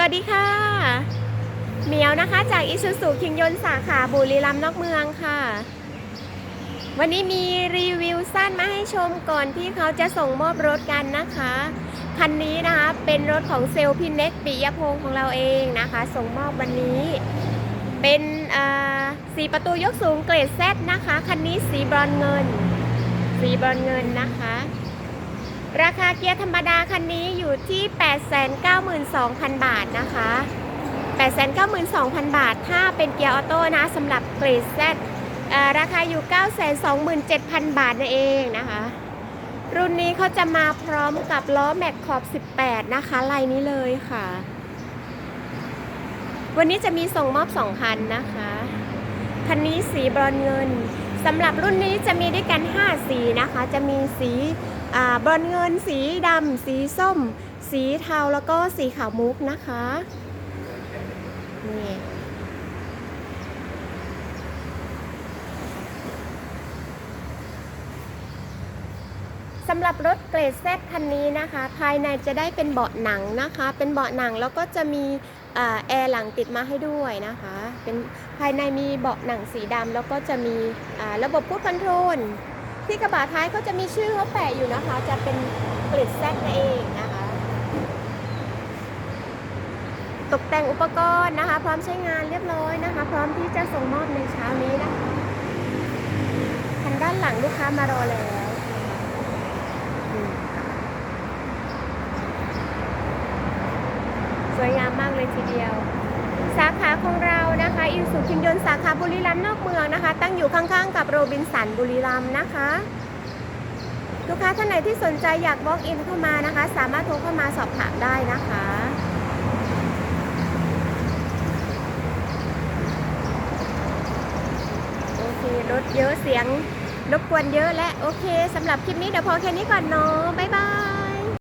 วัสดีค่ะเหมียวนะคะจากอิซูซูคิงยนสาขาบุรีรัมย์นอกเมืองค่ะ วันนี้มีรีวิวสั้นมาให้ชมก่อนที่เขาจะส่งมอบรถกันนะคะ คันนี้นะคะเป็นรถของเซลล์พินเน็กปิยพงศ์ของเราเองนะคะ ส่งมอบวันนี้ เป็นสีประตูยกสูงเกรดแซนะคะ คันนี้สีบรอนเงิน สีบรอนเงินนะคะ ราคาเกียร์ธรรมดาคันนี้อยู่ที่ 892,000 บาทนะคะ 892,000 บาท ถ้าเป็นเกียร์ออโต้นะสำหรับเกรด Z เอ่อราคาอยู่ 927,000 บาทนั่นเองนะคะ รุ่นนี้เขาจะมาพร้อมกับล้อแม็กขอบ 18 นะคะลายนี้เลยค่ะ วันนี้จะมีส่งมอบ 2 คันนะคะ คันนี้สีบรอนเงินสำหรับรุ่นนี้จะมีด้วยกัน 5 สีนะคะ จะมีสี บอนซ์เงินสีดำสีส้ม สีเทาแล้วก็สีขาวมุกนะคะนี่สำหรับรถเกรดแซคันนี้นะคะ ภายในจะได้เป็นเบาะหนังนะคะ เป็นเบาะหนังแล้วก็จะมีอแอร์หลังติดมาให้ด้วยนะคะ เป็นภายในมีเบาะหนังสีดำแล้วก็จะมีอ่าระบบพูดคอนโทรล ที่กระบะท้ายก็จะมีชื่อเขาแปะอยู่นะคะ จะเป็นเกรดแซนั่นเองนะคะ ตกแต่งอุปกรณ์นะคะ พร้อมใช้งานเรียบร้อยนะคะ พร้อมที่จะส่งมอบในเช้านี้นะคะทางด้านหลังลูกค้ามารอแล้วสวยงามมากเลยทีเดียว สาขาของเรา นะคะอินสุคินยนต์สาขาบุรีรัมย์นอกเมืองนะคะ ตั้งอยู่ข้างๆ กับโรบินสันบุรีรัมย์นะคะ ลูกค้าท่านไหนที่สนใจอยาก walk in เข้ามานะคะ สามารถโทรเข้ามาสอบถามได้นะคะโอเครถเยอะเสียงรบกวนเยอะและโอเคสำหรับคลิปนี้เดี๋ยวพอแค่นี้ก่อนเนาะบ๊ายบาย